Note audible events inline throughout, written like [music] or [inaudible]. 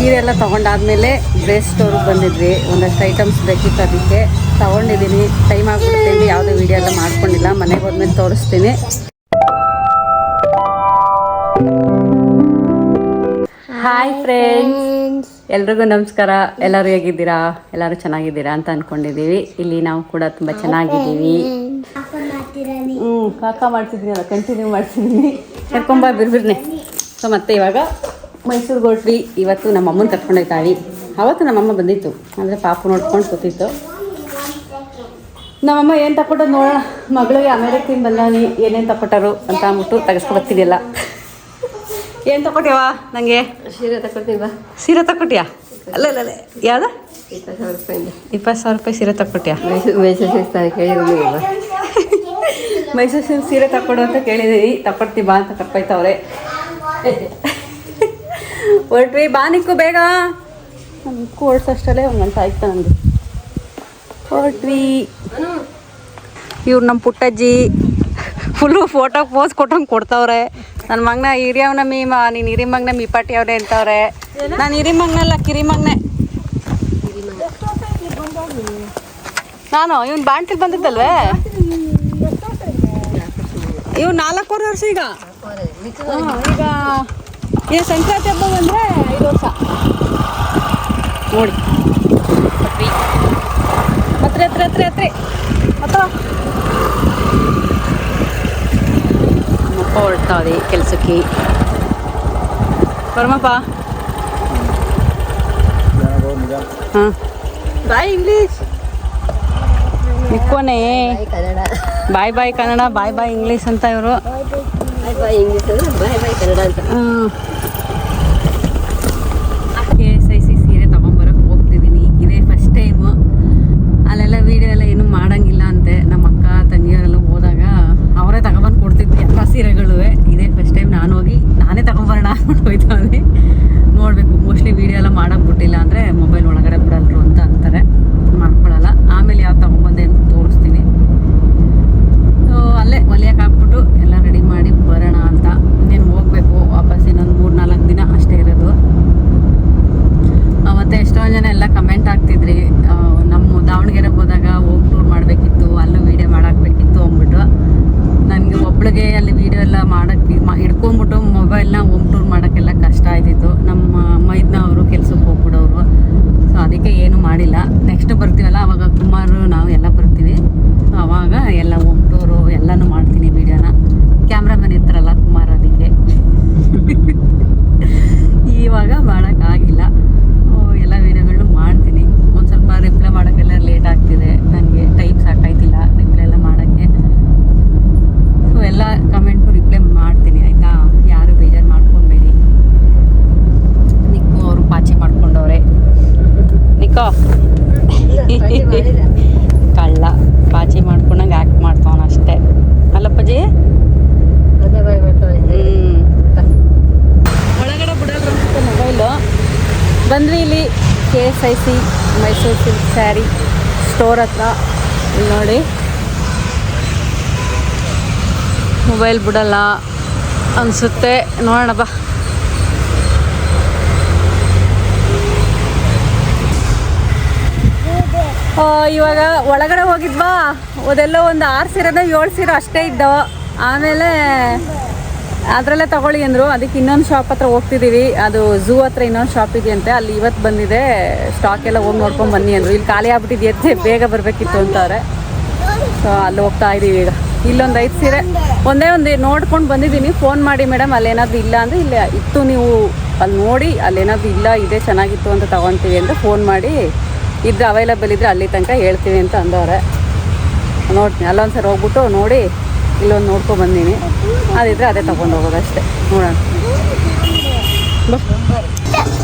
ಸೀರೆ ಎಲ್ಲ ತೊಗೊಂಡಾದ್ಮೇಲೆ ಡ್ರೆಸ್ ಸ್ಟೋರಿಗೆ ಬಂದಿದ್ವಿ. ಒಂದಷ್ಟು ಐಟಮ್ಸ್ ಬೇಕಿತ್ತು ಅದಕ್ಕೆ ತೊಗೊಂಡಿದ್ದೀನಿ. ಟೈಮ್ ಆಗ್ಬಿಡ್ತೀನಿ ಯಾವುದೇ ವೀಡಿಯೋ ಎಲ್ಲ ಮಾಡ್ಕೊಂಡಿಲ್ಲ. ಮನೆಗೆ ಹೋದ್ಮೇಲೆ ತೋರಿಸ್ತೀನಿ. ಹಾಯ್ ಫ್ರೆಂಡ್ಸ್ ಎಲ್ರಿಗೂ ನಮಸ್ಕಾರ. ಎಲ್ಲರೂ ಹೇಗಿದ್ದೀರಾ? ಎಲ್ಲರೂ ಚೆನ್ನಾಗಿದ್ದೀರಾ ಅಂತ ಅಂದ್ಕೊಂಡಿದ್ದೀವಿ ಇಲ್ಲಿ ನಾವು ಕೂಡ ತುಂಬ ಚೆನ್ನಾಗಿದ್ದೀವಿ. ಹ್ಞೂ ಕಾಕ ಮಾಡ್ತಿದ್ದೀನಿ ಅಲ್ಲ. ಕಂಟಿನ್ಯೂ ಮಾಡ್ತಿದ್ದೀನಿ. ಕರ್ಕೊಂಬ ಬಿರ್ಬಿರ್ನೆ. ಸೊ ಮತ್ತೆ ಇವಾಗ? ಮೈಸೂರಿಗೆ ಹೊರಟ್ರಿ ಇವತ್ತು ನಮ್ಮ ಅಮ್ಮನ ಕರ್ಕೊಂಡೋಯ್ತಾಳಿ. ಅವತ್ತು ನಮ್ಮಮ್ಮ ಬಂದಿತ್ತು. ಅಂದರೆ ಪಾಪು ನೋಡ್ಕೊಂಡು ಕೂತಿತ್ತು. ನಮ್ಮಮ್ಮ ಏನು ತಗೊಟ್ಟೋದು ನೋಡೋಣ. ಮಗಳಿಗೆ ಅಮೇರಿಕಿಂದ ಬಂದಾನಿ. ಏನೇನು ತಗೊಟ್ಟರು ಅಂತ ಅಂದ್ಬಿಟ್ಟು ತೆಗೆಸ್ಕೊಬರ್ತಿದೆಯಲ್ಲ ಏನು ತಗೊಟ್ಯವ ನನಗೆ ಸೀರೆ ತಗೊಳ್ತೀವಿ ಬಾ. ಸೀರೆ ತಗೊಟ್ಯಾ ಅಲ್ಲ ಅಲ್ಲ ಅಲ್ಲ. ಯಾವ್ದು? ಇಪ್ಪತ್ತು ಸಾವಿರ ರೂಪಾಯಿ ಇಪ್ಪತ್ತು ಸಾವಿರ ರೂಪಾಯಿ ಸೀರೆ ತಗೊಟ್ಯಾ ಮೈಸೂರು ಮೈಸೂರು ಸಿಗ್ತಾನೆ ಕೇಳಿದ್ರು ಮೈಸೂರು ಸಿಲ್ಕ್ ಸೀರೆ ತಕ್ಕೊಡು ಅಂತ ಕೇಳಿದೀನಿ. ತಕೊಡ್ತೀವಿ ಬಾ ಅಂತ ಕರ್ಕೊಯ್ತವ್ರೆ. ಹೊರಟ್ವಿ ಬಾ ನಿಕ್ಕು ಬೇಗ. ಓಡಿಸೋಷ್ಟಲ್ಲೇ ಒಂದು ಗಂಟೆ ಆಯ್ತು ನನಗೆ ಹೊರಟ್ವಿ. ಇವ್ರು ನಮ್ಮ ಪುಟ್ಟಜ್ಜಿ. ಫುಲ್ಲು ಫೋಟೋ ಪೋಸ್ ಕೊಟ್ಟಂಗೆ ಕೊಡ್ತಾವ್ರೆ. ನನ್ನ ಮಗನ ಹಿರಿಯವನ ಮೀಮ ನೀನು ಹಿರಿ ಮಗನ ಮೀಪಾಟಿ ಅವ್ರೆ ಅಂತವ್ರೆ. ನಾನು ಹಿರಿ ಮಗನಲ್ಲ ಕಿರಿ ಮಗನೆ ನಾನು ಇವ್ನು ಬಾಂಟ್ಲಿ ಬಂದಿದ್ದಲ್ವೇ? ಇವ್ ನಾಲ್ಕೂವರೆ ವರ್ಷ ಈಗ. ಈಗ ಈಗ ಸಂಕ್ರಾಂತಿ ಹಬ್ಬ ಬಂದ್ರೆ ಐದು ವರ್ಷ. ನೋಡಿ. ಹತ್ರ ಹತ್ರ ಹತ್ರ ಹತ್ರ. ಹತ್ರ ನಮ್ಮಪ್ಪ ಹೊರಡ್ತಾವೆ ಕೆಲಸಕ್ಕೆ. ಬರ್ಮಪ್ಪ. ಹಾಂ. Bye English. ಇಕ್ಕೋನೆ Kannada bye bye Kannada bye bye English ಅಂತ ಇವರು. ಬಾಯ್ ಬಾಯ್ ಇಂಗ್ಲೀಷ್ ಅಂದ್ರೆ ಬಾಯ್ ಬಾಯ್ ಕನ್ನಡ ಅಂತ. ಬಂದ್ವಿ ಇಲ್ಲಿ K S I C Mysore silk sari store ಹತ್ರ. ನೋಡಿ. ಮೊಬೈಲ್ ಬಿಡಲ್ಲ ಅನಿಸುತ್ತೆ. ನೋಡೋಣ ಬಾ. ಇವಾಗ ಒಳಗಡೆ ಹೋಗಿದ್ವಾ? ಅದೆಲ್ಲ ಒಂದು ಆರು ಸೀರೆ ಏಳು ಸೀರೆ ಅಷ್ಟೇ ಇದ್ದವು ಆಮೇಲೆ ಅದರಲ್ಲೇ ತಗೊಳ್ಳಿ ಅಂದರು. ಅದಕ್ಕೆ ಇನ್ನೊಂದು ಶಾಪ್ ಹತ್ರ ಹೋಗ್ತಿದ್ದೀವಿ ಅದು ಝೂ ಹತ್ರ ಇನ್ನೊಂದು ಶಾಪ್ ಇದೆಯಂತೆ ಅಲ್ಲಿ ಇವತ್ತು ಬಂದಿದೆ. ಸ್ಟಾಕ್ ಎಲ್ಲ ಹೋಗಿ ನೋಡ್ಕೊಂಡು ಬನ್ನಿ ಅಂದರು. ಇಲ್ಲಿ ಖಾಲಿ ಆಗ್ಬಿಟ್ಟಿದೆಯಂತೆ ಬೇಗ ಬರಬೇಕಿತ್ತು ಅಂತಾರೆ ಸೊ ಅಲ್ಲಿ ಹೋಗ್ತಾ ಇದ್ದೀವಿ ಈಗ. ಇಲ್ಲೊಂದು ಐದು ಸೀರೆ. ಒಂದೇ ಒಂದು ನೋಡ್ಕೊಂಡು ಬಂದಿದ್ದೀನಿ. ಫೋನ್ ಮಾಡಿ ಮೇಡಮ್ ಅಲ್ಲೇನಾದ್ರು ಇಲ್ಲ ಅಂದರೆ ಇಲ್ಲ ಇತ್ತು ನೀವು ಅಲ್ಲಿ ನೋಡಿ, ಅಲ್ಲೇನಾದ್ರು ಇಲ್ಲ, ಇದೇ ಚೆನ್ನಾಗಿತ್ತು ಅಂತ ತಗೊತೀವಿ ಅಂತ ಫೋನ್ ಮಾಡಿ ಇದ್ರೆ ಅವೈಲಬಲ್ ಇದ್ದರೆ ಅಲ್ಲಿ ತನಕ ಹೇಳ್ತೀವಿ ಅಂತ ಅಂದವ್ರೆ. ನೋಡ್ತೀನಿ. ಅಲ್ಲೊಂದು ಸರಿ ಹೋಗ್ಬಿಟ್ಟು ನೋಡಿ. ಇಲ್ಲೊಂದು ನೋಡ್ಕೊಂಡು ಬಂದೀನಿ. ಅದಿದ್ರೆ ಅದೇ ತಗೊಂಡು ಹೋಗೋದು ಅಷ್ಟೇ. ನೋಡೋಣ.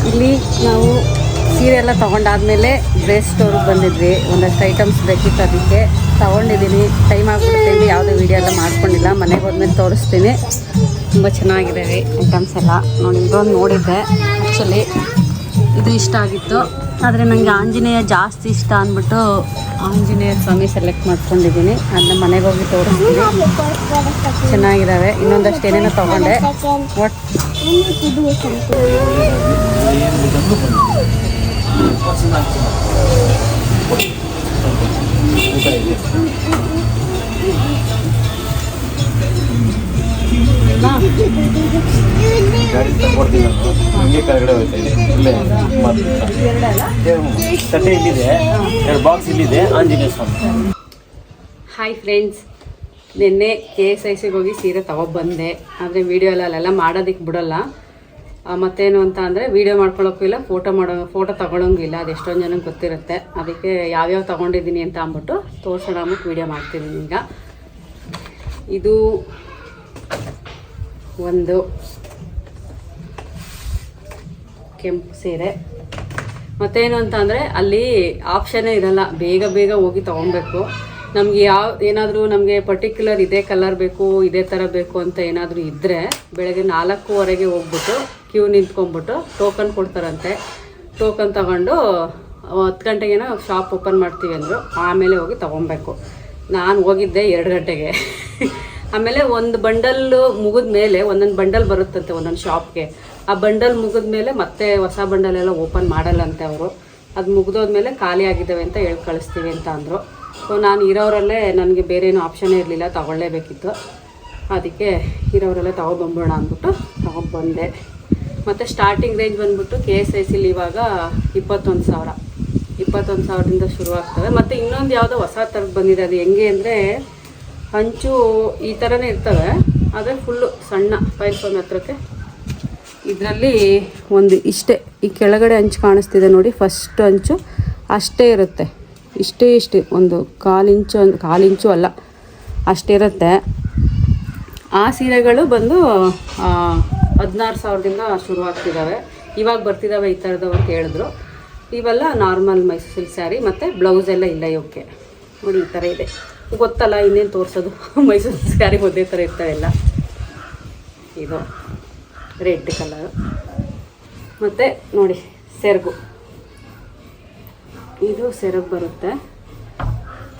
ಇಲ್ಲಿ ನಾವು ಸೀರೆ ಎಲ್ಲ ತಗೊಂಡಾದ್ಮೇಲೆ ಡ್ರೆಸ್ ಸ್ಟೋರ್ಗೆ ಬಂದಿದ್ವಿ. ಒಂದಷ್ಟು ಐಟಮ್ಸ್ ಬೇಕಿತ್ತು ಅದಕ್ಕೆ ತಗೊಂಡಿದ್ದೀನಿ. ಟೈಮ್ ಆಗ್ಬಿಡ್ತೀನಿ ಯಾವುದೇ ವೀಡಿಯೋ ಎಲ್ಲ ಮಾಡ್ಕೊಂಡಿಲ್ಲ. ಮನೆಗೆ ಹೋದ್ಮೇಲೆ ತೋರಿಸ್ತೀನಿ. ತುಂಬ ಚೆನ್ನಾಗಿದ್ದಾವೆ ಐಟಮ್ಸ್ ಎಲ್ಲ. ನೋಡಿ, ಇದೊಂದು ನೋಡಿದ್ದೆ. ಆ್ಯಕ್ಚುಲಿ ಇದು ಇಷ್ಟ ಆಗಿತ್ತು. ಆದರೆ ನನಗೆ ಆಂಜನೇಯ ಜಾಸ್ತಿ ಇಷ್ಟ ಅಂದ್ಬಿಟ್ಟು ಆಂಜನೇಯ ಸ್ವಾಮಿ ಸೆಲೆಕ್ಟ್ ಮಾಡ್ಕೊಂಡಿದ್ದೀನಿ. ಅದನ್ನ ಮನೆಗೆ ಹೋಗಿ ತೋರಿಸ್ತೀನಿ. ಚೆನ್ನಾಗಿದ್ದಾವೆ ಇನ್ನೊಂದಷ್ಟು ಏನೇನೋ ತೊಗೊಂಡೆ. ಒಟ್ ಹಾಯ್ ಫ್ರೆಂಡ್ಸ್ ನಿನ್ನೆ ಕೆ ಎಸ್ ಐ ಸಿಗೆ ಹೋಗಿ ಸೀರೆ ತೊಗೊಬಂದೆ ಆದರೆ ವಿಡಿಯೋ ಎಲ್ಲ ಅಲ್ಲೆಲ್ಲ ಮಾಡೋದಿಕ್ ಬಿಡೋಲ್ಲ. ಮತ್ತೇನು ಅಂತ ಅಂದರೆ ವೀಡಿಯೋ ಮಾಡ್ಕೊಳ್ಳೋಕ್ಕೂ ಇಲ್ಲ ಫೋಟೋ ಮಾಡೋ ಫೋಟೋ ತಗೊಳಂಗಿಲ್ಲ ಇಲ್ಲ. ಅದು ಎಷ್ಟೊಂದು ಜನಕ್ಕೆ ಗೊತ್ತಿರುತ್ತೆ. ಅದಕ್ಕೆ ಯಾವ್ಯಾವ ತಗೊಂಡಿದ್ದೀನಿ ಅಂತ ಅಂದ್ಬಿಟ್ಟು ತೋರ್ಸೋಣ ವಿಡಿಯೋ ವೀಡಿಯೋ ಮಾಡ್ತೀನಿ ಈಗ. ಇದು ಒಂದು ಕೆಂಪು ಸೀರೆ. ಮತ್ತೇನು ಅಂತ ಅಂದರೆ ಅಲ್ಲಿ ಆಪ್ಷನ್ನೇ ಇರಲ್ಲ. ಬೇಗ ಬೇಗ ಹೋಗಿ ತೊಗೊಬೇಕು. ನಮಗೆ ಯಾವ ಏನಾದರೂ ನಮಗೆ ಪರ್ಟಿಕ್ಯುಲರ್ ಇದೇ ಕಲರ್ ಬೇಕು, ಇದೇ ಥರ ಬೇಕು ಅಂತ ಏನಾದರೂ ಇದ್ದರೆ ಬೆಳಗ್ಗೆ ನಾಲ್ಕೂವರೆಗೆ ಹೋಗ್ಬಿಟ್ಟು ಕ್ಯೂ ನಿಂತ್ಕೊಂಡ್ಬಿಟ್ಟು ಟೋಕನ್ ಕೊಡ್ತಾರಂತೆ. ಟೋಕನ್ ತಗೊಂಡು ಹತ್ತು ಗಂಟೆಗೇನೋ ಶಾಪ್ ಓಪನ್ ಮಾಡ್ತೀವಿ ಅಂದರು. ಆಮೇಲೆ ಹೋಗಿ ತೊಗೊಬೇಕು. ನಾನು ಹೋಗಿದ್ದೆ ಎರಡು ಗಂಟೆಗೆ. ಆಮೇಲೆ ಒಂದು ಬಂಡಲ್ ಮುಗಿದ ಮೇಲೆ, ಒಂದೊಂದು ಬಂಡಲ್ ಬರುತ್ತಂತೆ ಒಂದೊಂದು ಶಾಪ್ಗೆ ಆ ಬಂಡಲ್ ಮುಗಿದ ಮೇಲೆ ಮತ್ತೆ ಹೊಸ ಬಂಡಲ್ ಎಲ್ಲ ಓಪನ್ ಮಾಡಲ್ಲಂತೆ ಅವರು. ಅದು ಮುಗಿದೋದ್ಮೇಲೆ ಖಾಲಿ ಆಗಿದ್ದಾವೆ ಅಂತ ಹೇಳಿ ಕಳಿಸ್ತೀವಿ ಅಂತ ಅಂದರು. ಸೊ ನಾನು ಇರೋರಲ್ಲೇ ನನಗೆ ಬೇರೆ ಏನೂ ಆಪ್ಷನ್ನೇ ಇರಲಿಲ್ಲ, ತಗೊಳ್ಳೇಬೇಕಿತ್ತು. ಅದಕ್ಕೆ ಇರೋರಲ್ಲೇ ತಗೊಬಂಬೋಣ ಅಂದ್ಬಿಟ್ಟು ತೊಗೊಬಂದೆ. ಮತ್ತು ಸ್ಟಾರ್ಟಿಂಗ್ ರೇಂಜ್ ಬಂದ್ಬಿಟ್ಟು ಕೆ ಎಸ್ ಐ ಸಿಲಿ ಇವಾಗ ಇಪ್ಪತ್ತೊಂದು ಸಾವಿರ. ಇಪ್ಪತ್ತೊಂದು ಸಾವಿರದಿಂದ ಶುರು ಆಗ್ತವೆ ಮತ್ತು ಇನ್ನೊಂದು ಯಾವುದೋ ಹೊಸ ಥರದ್ದು ಬಂದಿದೆ. ಅದು ಹೆಂಗೆ ಅಂದರೆ ಹಂಚು ಈ ಥರನೇ ಇರ್ತವೆ, ಆದರೆ ಫುಲ್ಲು ಸಣ್ಣ ಪೈಪ್ ಫೋನ್ ಹತ್ರಕ್ಕೆ. ಇದರಲ್ಲಿ ಒಂದು ಇಷ್ಟೇ, ಈ ಕೆಳಗಡೆ ಹಂಚು ಕಾಣಿಸ್ತಿದೆ ನೋಡಿ ಫಸ್ಟ್ ಹಂಚು ಅಷ್ಟೇ ಇರುತ್ತೆ. ಇಷ್ಟೇ ಇಷ್ಟೇ, ಒಂದು ಕಾಲು ಇಂಚು ಒಂದು ಕಾಲು ಇಂಚು ಅಲ್ಲ ಅಷ್ಟಿರುತ್ತೆ ಆ ಸೀರೆಗಳು ಬಂದು ಹದಿನಾರು ಸಾವಿರದಿಂದ ಶುರು ಆಗ್ತಿದ್ದಾವೆ ಇವಾಗ ಬರ್ತಿದ್ದಾವೆ ಈ ಥರದವು ಅಂತ ಹೇಳಿದ್ರು. ಇವೆಲ್ಲ ನಾರ್ಮಲ್ ಮೈಸೂರು ಸ್ಯಾರಿ ಮತ್ತು ಬ್ಲೌಸ್ ಎಲ್ಲ ಇಲ್ಲ ಇವಕ್ಕೆ ನೋಡಿ, ಈ ಥರ ಇದೆ. ಗೊತ್ತಲ್ಲ, ಇನ್ನೇನು ತೋರಿಸೋದು? [laughs] ಮೈಸೂರು ಸ್ಯಾರಿ ಒಂದೇ ಥರ ಇರ್ತಾವೆಲ್ಲ ಇದು ರೆಡ್ ಕಲರ್. ಮತ್ತು ನೋಡಿ, ಸೆರಗು. ಇದು ಸೆರಗು ಬರುತ್ತೆ.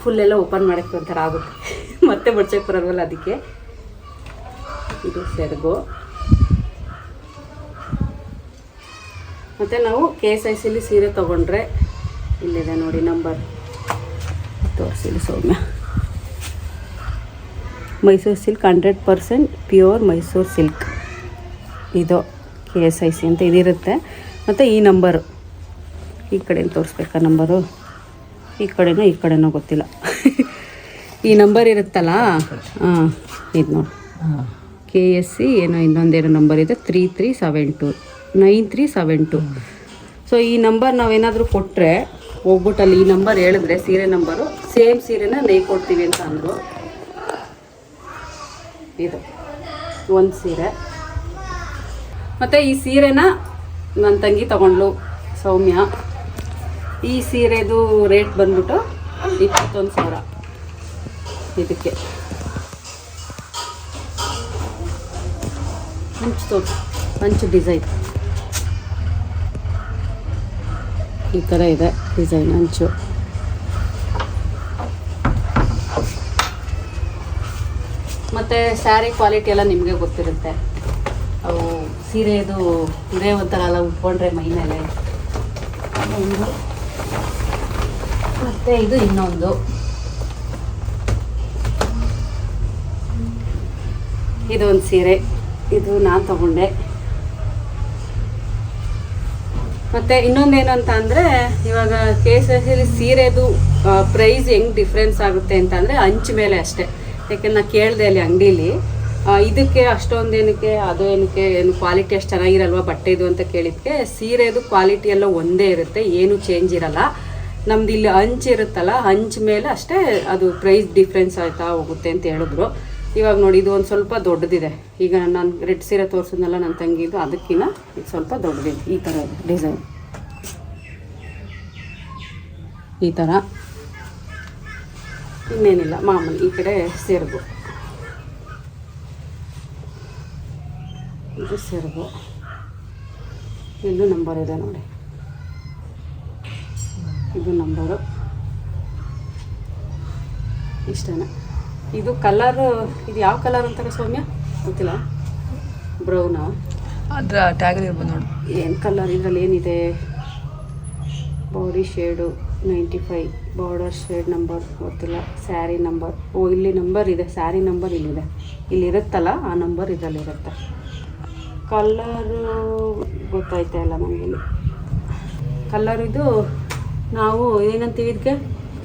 ಫುಲ್ಲೆಲ್ಲ ಓಪನ್ ಮಾಡೋಕ್ಕೆ ಒಂಥರ ಆಗುತ್ತೆ. [laughs] ಮತ್ತೆ ಬಡ್ಸೋಕ್ಕೆ ಬರಲ್ವಲ್ಲ ಅದಕ್ಕೆ? ಇದು ಸೆರಗು. ಮತ್ತು ನಾವು ಕೆ ಎಸ್ ಐ ಸಿಲಿ ಸೀರೆ ತೊಗೊಂಡ್ರೆ, ಇಲ್ಲಿದೆ ನೋಡಿ number ತೋರಿಸಿಲಿ Soumya. Mysore silk hundred percent pure Mysore silk. ಇದು ಕೆ ಎಸ್ ಐ ಸಿ ಅಂತ ಇದಿರುತ್ತೆ. ಮತ್ತು ಈ ನಂಬರು. ಈ ಕಡೆಯಿಂದ ತೋರಿಸ್ಬೇಕಾ ನಂಬರು? ಈ ಕಡೆನೋ ಈ ಕಡೆನೋ ಗೊತ್ತಿಲ್ಲ. ಈ ನಂಬರ್ ಇರುತ್ತಲ್ಲ? ಹಾಂ, ಇದು ನೋಡಿ. ಕೆ ಎಸ್ ಸಿ ಏನೋ ಇನ್ನೊಂದೇನೋ ನಂಬರ್ ಇದೆ. Three three seven two. Nine three seven two. So ಈ ನಂಬರ್ ನಾವೇನಾದರೂ ಕೊಟ್ಟರೆ ಹೋಗ್ಬಿಟ್ಟು ಅಲ್ಲಿ ಈ ನಂಬರ್ ಹೇಳಿದ್ರೆ ಸೀರೆ ನಂಬರು. ಸೇಮ್ ಸೀರೆನ ನೈ ಕೊಡ್ತೀವಿ ಅಂತ ಅಂದರು. ಇದು. ಒಂದು ಸೀರೆ. ಮತ್ತು ಈ ಸೀರೆನ ನನ್ನ ತಂಗಿ ತಗೊಂಡ್ಲು ಸೌಮ್ಯ. ಈ ಸೀರೆದು ರೇಟ್ ಬಂದ್ಬಿಟ್ಟು ಇಪ್ಪತ್ತೊಂದು ಸಾವಿರ. ಇದಕ್ಕೆ. ಹಂಚು ತೋಟ ಹಂಚು ಡಿಸೈನ್. ಈ ಥರ ಇದೆ ಡಿಸೈನ್ ಹಂಚು. ಮತ್ತು ಸ್ಯಾರಿ ಕ್ವಾಲಿಟಿ ಎಲ್ಲ ನಿಮಗೆ ಗೊತ್ತಿರುತ್ತೆ. ಅವು ಸೀರೆದು ಇದೇ ಒಂಥರ ಎಲ್ಲ ಉಟ್ಕೊಂಡ್ರೆ ಮೈ ಮೇಲೆ. ಒಂದು ಮತ್ತು ಇದು ಇನ್ನೊಂದು. ಇದೊಂದು ಸೀರೆ. ಇದು ನಾನು ತಗೊಂಡೆ. ಮತ್ತು ಇನ್ನೊಂದೇನು ಅಂತ ಅಂದರೆ, ಇವಾಗ ಕೆ ಎಸ್ ಎಸ್ ಸೀರೆದು ಪ್ರೈಸ್ ಹೆಂಗೆ ಡಿಫ್ರೆನ್ಸ್ ಆಗುತ್ತೆ ಅಂತ ಹಂಚ್ ಮೇಲೆ ಅಷ್ಟೇ. ಯಾಕೆಂದ್ರೆ ನಾ ಕೇಳಿದೆ ಅಲ್ಲಿ ಅಂಗಡೀಲಿ ಇದಕ್ಕೆ ಅಷ್ಟೊಂದು ಏನಕ್ಕೆ, ಅದು ಏನಕ್ಕೆ, ಏನು ಕ್ವಾಲಿಟಿ ಅಷ್ಟು ಚೆನ್ನಾಗಿರಲ್ವ ಬಟ್ಟೆ ಇದು ಅಂತ ಕೇಳಿದ್ಕೆ, ಸೀರೆದು ಕ್ವಾಲಿಟಿ ಎಲ್ಲ ಒಂದೇ ಇರುತ್ತೆ, ಏನು ಚೇಂಜ್ ಇರಲ್ಲ. ನಮ್ದು ಇಲ್ಲಿ ಹಂಚ್ ಇರುತ್ತಲ್ಲ, ಹಂಚ್ ಮೇಲೆ ಅಷ್ಟೇ ಅದು ಪ್ರೈಸ್ ಡಿಫ್ರೆನ್ಸ್ ಆಯ್ತಾ ಹೋಗುತ್ತೆ ಅಂತ ಹೇಳಿದ್ರು. ಇವಾಗ ನೋಡಿ, ಇದು ಒಂದು ಸ್ವಲ್ಪ ದೊಡ್ಡದಿದೆ. ಈಗ ನಾನು ರೆಡ್ ಸೀರೆ ತೋರಿಸಿದ್ನಲ್ಲ ನನ್ನ ತಂಗಿದು ಅದಕ್ಕಿಂತ ಇದು ಸ್ವಲ್ಪ ದೊಡ್ಡದಿದೆ, ಈ ಥರ ಡಿಸೈನ್ ಈ ಥರ ಇನ್ನೇನಿಲ್ಲ ಮಾಮೂಲಿ ಈ ಕಡೆ ಸೆರಗು. ಇದು ಸೆರಗು. ಇಲ್ಲೂ ನಂಬರ್ ಇದೆ ನೋಡಿ. ಇದು ನಂಬರು ಇಷ್ಟೇ ಇದು ಕಲರ್ ಇದು ಯಾವ ಕಲರ್ ಅಂತಾರೆ ಸೌಮ್ಯ? ಗೊತ್ತಿಲ್ಲ. ಬ್ರೌನಾ ಅದರ ಟ್ಯಾಗಲ್ ಇರ್ಬೋದು ನೋಡಿ. ಏನು ಕಲರ್ ಇದರಲ್ಲಿ ಏನಿದೆ? Body shade ninety five border shade number ಗೊತ್ತಿಲ್ಲ ಸ್ಯಾರಿ ನಂಬರ್ ಓ ಇಲ್ಲಿ ನಂಬರ್ ಇದೆ ಸ್ಯಾರಿ ನಂಬರ್ ಇಲ್ಲಿದೆ. ಇಲ್ಲಿರುತ್ತಲ್ಲ ಆ ನಂಬರ್ ಇದರಲ್ಲಿರುತ್ತೆ. ಕಲ್ಲರು ಗೊತ್ತಾಯ್ತಾ ಇಲ್ಲ ನನಗೆ ಕಲ್ಲರ್ ಇದು ನಾವು ಏನಂತೀವಿ ಇದಕ್ಕೆ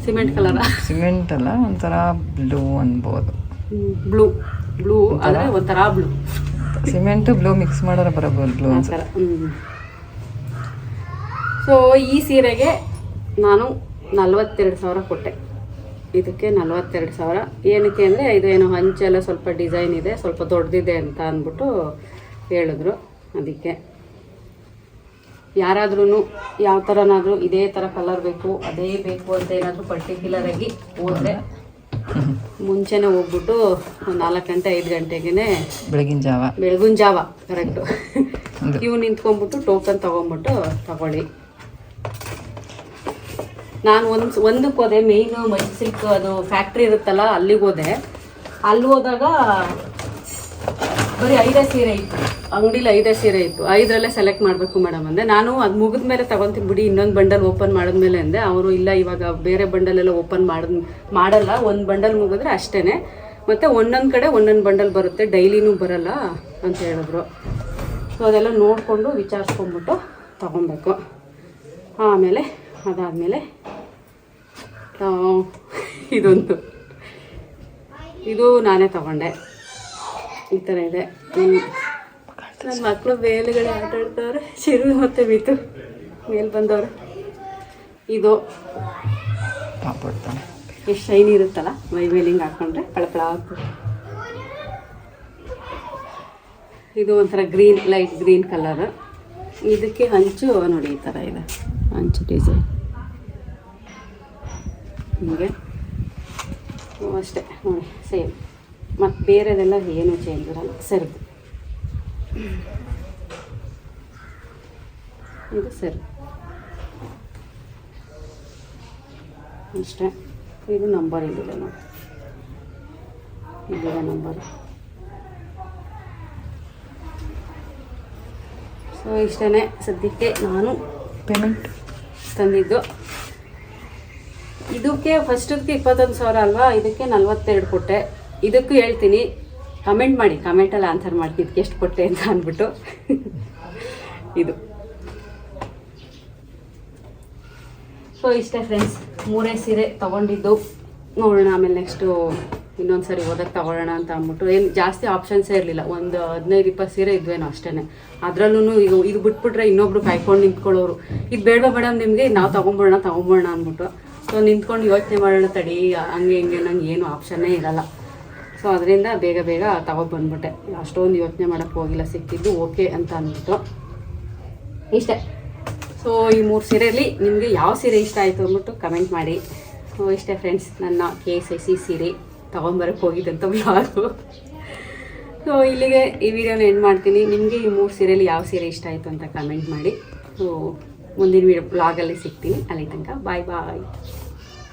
ಸಿಮೆಂಟ್ ಕಲರ್ ಸಿಮೆಂಟ್ ಅಲ್ಲ ಒಂಥರ ಬ್ಲೂ ಅನ್ಬೋದು. ಬ್ಲೂ ಬ್ಲೂ ಅಂದರೆ ಒಂಥರ ಬ್ಲೂ ಸಿಮೆಂಟ್ ಬ್ಲೂ ಮಿಕ್ಸ್ ಮಾಡೋರ ಬರಬಹುದು ಬ್ಲೂ ಸೊ ಈ ಸೀರೆಗೆ ನಾನು ನಲ್ವತ್ತೆರಡು ಸಾವಿರ ಕೊಟ್ಟೆ. ಇದಕ್ಕೆ ನಲ್ವತ್ತೆರಡು ಸಾವಿರ. ಏನಕ್ಕೆ ಅಂದರೆ ಇದೇನು ಹಂಚೆಲ್ಲ ಸ್ವಲ್ಪ ಡಿಸೈನ್ ಇದೆ ಸ್ವಲ್ಪ ದೊಡ್ಡದಿದೆ ಅಂತ ಅಂದ್ಬಿಟ್ಟು ಹೇಳಿದ್ರು ಅದಕ್ಕೆ. ಯಾರಾದ್ರೂ ಯಾವ ಥರನಾದರೂ ಇದೇ ಥರ ಕಲರ್ ಬೇಕು ಅದೇ ಬೇಕು ಅಂತ ಏನಾದರೂ ಪರ್ಟಿಕ್ಯುಲರ್ ಆಗಿ ಹೋದರೆ ಮುಂಚೆನೇ ಹೋಗ್ಬಿಟ್ಟು ಒಂದು ನಾಲ್ಕು ಗಂಟೆ ಐದು ಗಂಟೆಗೆ ಬೆಳಗಿನ ಜಾವ. ಬೆಳಗಿನ ಜಾವ ಕರೆಕ್ಟು. ಇವು ನಿಂತ್ಕೊಂಡ್ಬಿಟ್ಟು ಟೋಕನ್ ತೊಗೊಂಬಿಟ್ಟು ತಗೊಳ್ಳಿ. ನಾನು ಒಂದು ಒಂದಕ್ಕೆ ಹೋದೆ ಮೇಯ್ನು ಮೈಸೂರು ಸಿಲ್ಕ್ ಅದು ಫ್ಯಾಕ್ಟ್ರಿ ಇರುತ್ತಲ್ಲ, ಅಲ್ಲಿಗೆ ಹೋದೆ. ಅಲ್ಲಿ ಹೋದಾಗ ಬರೀ ಐದೇ ಸೀರೆ ಇತ್ತು. ಅಂಗಡಿಲಿ ಐದೇ ಸೀರೆ ಇತ್ತು. ಐದರಲ್ಲೇ ಸೆಲೆಕ್ಟ್ ಮಾಡಬೇಕು ಮೇಡಮ್ ಅಂದೆ. ನಾನು ಅದು ಮುಗಿದ ಮೇಲೆ ತಗೊಂತೀನಿ ಬಿಡಿ, ಇನ್ನೊಂದು ಬಂಡಲ್ ಓಪನ್ ಮಾಡಿದ್ಮೇಲೆ ಅಂದೆ. ಅವರು ಇಲ್ಲ, ಇವಾಗ ಬೇರೆ ಬಂಡಲ್ ಎಲ್ಲ ಓಪನ್ ಮಾಡಿದ್ ಮಾಡಲ್ಲ. ಒಂದು ಬಂಡಲ್ ಮುಗಿದ್ರೆ ಅಷ್ಟೇ ಮತ್ತು ಒಂದೊಂದು ಕಡೆ ಒಂದೊಂದು ಬಂಡಲ್ ಬರುತ್ತೆ. ಡೈಲಿನೂ ಬರಲ್ಲ ಅಂತ ಹೇಳಿದ್ರು. ಸೊ ಅದೆಲ್ಲ ನೋಡಿಕೊಂಡು ವಿಚಾರಿಸ್ಕೊಂಬಿಟ್ಟು ತೊಗೊಬೇಕು. ಆಮೇಲೆ ಅದಾದಮೇಲೆ ಇದೊಂದು. ಇದು ನಾನೇ ತಗೊಂಡೆ. ಈ ಥರ ಇದೆ. ನನ್ನ ಮಕ್ಕಳು ಮೇಲುಗಡೆ ಆಟ ಆಡ್ತವ್ರೆ ಚಿರು ಮತ್ತು ಬಿತ್ತು ಮೇಲೆ ಬಂದವರು. ಇದು ಎಷ್ಟು ಶೈನ್ ಇರುತ್ತಲ್ಲ ಮೈ ಮೇಲೆ ಹಿಂಗೆ ಹಾಕೊಂಡ್ರೆ ಪಳಪಳ ಆಗ್ತದೆ. ಇದು ಒಂಥರ ಗ್ರೀನ್ ಲೈಟ್ ಗ್ರೀನ್ ಕಲರ್. ಇದಕ್ಕೆ ಹಂಚು ನೋಡಿ ಈ ಥರ ಇದೆ. ಹಂಚು ಡಿಸೈನ್ ಹೀಗೆ. ಅಷ್ಟೇ. ನೋಡಿ ಸೇಮ್ ಮತ್ತು ಬೇರೆದೆಲ್ಲ ಏನೂ ಚೇಂಜ್ ಇರಲ್ಲ. ಸರಿ. ಇದು ಸರಿ. ಅಷ್ಟೇ. ಇದು ನಂಬರ್ ಇಲ್ಲಿದೆ ನೋಡಿ. ಇಲ್ಲಿದೆ ನಂಬರ್ ಸೊ ಇಷ್ಟೇ ಸದ್ಯಕ್ಕೆ ನಾನು ಪೇಮೆಂಟ್ ತಂದಿದ್ದು. ಇದಕ್ಕೆ ಫಸ್ಟಕ್ಕೆ ಇಪ್ಪತ್ತೊಂದು ಸಾವಿರ ಅಲ್ವಾ? ಇದಕ್ಕೆ ನಲ್ವತ್ತೆರಡು ಕೊಟ್ಟೆ. ಇದಕ್ಕೂ ಹೇಳ್ತೀನಿ ಕಮೆಂಟ್ ಮಾಡಿ ಕಮೆಂಟಲ್ಲಿ ಆನ್ಸರ್ ಮಾಡಿ, ಇದಕ್ಕೆ ಎಷ್ಟು ಕೊಟ್ಟೆ ಅಂತ ಅಂದ್ಬಿಟ್ಟು. ಇದು. ಸೊ ಇಷ್ಟೇ ಫ್ರೆಂಡ್ಸ್ ಮೂರೇ ಸೀರೆ ತೊಗೊಂಡಿದ್ದು. ನೋಡೋಣ ಆಮೇಲೆ ನೆಕ್ಸ್ಟು ಇನ್ನೊಂದು ಸರಿ ಓದಕ್ಕೆ ತಗೊಳ್ಳೋಣ ಅಂತ ಅಂದ್ಬಿಟ್ಟು. ಏನು ಜಾಸ್ತಿ ಆಪ್ಷನ್ಸೇ ಇರಲಿಲ್ಲ. ಒಂದು ಹದಿನೈದು ಇಪ್ಪತ್ತು ಸೀರೆ ಇದ್ವೇನೋ ಅಷ್ಟೇ ಅದರಲ್ಲೂ ಈಗ ಇದು ಬಿಟ್ಬಿಟ್ರೆ ಇನ್ನೊಬ್ರು ಕಾಯ್ಕೊಂಡು ನಿಂತ್ಕೊಳ್ಳೋರು. ಇದು ಬೇಡವಾ ಮೇಡಮ್ ನಿಮಗೆ? ನಾವು ತೊಗೊಂಬೋಣ ತೊಗೊಂಬೋಣ ಅಂದ್ಬಿಟ್ಟು. ಸೊ ನಿಂತ್ಕೊಂಡು ಯೋಚನೆ ಮಾಡೋಣ ತಡಿ. ಹಂಗೆ, ಹಿಂಗೆ ನಂಗೆ ಏನು ಆಪ್ಷನ್ನೇ ಇರಲ್ಲ. ಸೊ ಅದರಿಂದ ಬೇಗ ಬೇಗ ತಗೊಬಂದ್ಬಿಟ್ಟೆ ಅಷ್ಟೊಂದು ಯೋಚನೆ ಮಾಡೋಕ್ಕೆ ಹೋಗಿಲ್ಲ. ಸಿಕ್ಕಿದ್ದು ಓಕೆ ಅಂತ ಅಂದ್ಬಿಟ್ಟು. ಇಷ್ಟೇ. ಸೊ ಈ ಮೂರು ಸೀರೆಯಲ್ಲಿ ನಿಮಗೆ ಯಾವ ಸೀರೆ ಇಷ್ಟ ಆಯಿತು ಅಂದ್ಬಿಟ್ಟು ಕಮೆಂಟ್ ಮಾಡಿ. ಸೊ ಇಷ್ಟೇ ಫ್ರೆಂಡ್ಸ್ ನನ್ನ ಕೆ ಎಸ್ ಐ ಸಿ ಸೀರೆ. ತೊಗೊಂಬರಕ್ಕೆ ಹೋಗಿದ್ದಂಥ ವ್ಲಾಗು ಸೊ ಇಲ್ಲಿಗೆ ಈ ವಿಡಿಯೋನ ಎಂಡ್ ಮಾಡ್ತೀನಿ. ನಿಮಗೆ ಈ ಮೂರು ಸೀರೆಯಲ್ಲಿ ಯಾವ ಸೀರೆ ಇಷ್ಟ ಆಯಿತು ಅಂತ ಕಮೆಂಟ್ ಮಾಡಿ. ಸೊ ಮುಂದಿನ ವಿಡಿಯೋ ಬ್ಲಾಗಲ್ಲಿ ಸಿಗ್ತೀನಿ. ಅಲ್ಲಿ ತನಕ ಬಾಯ್ ಬಾಯ್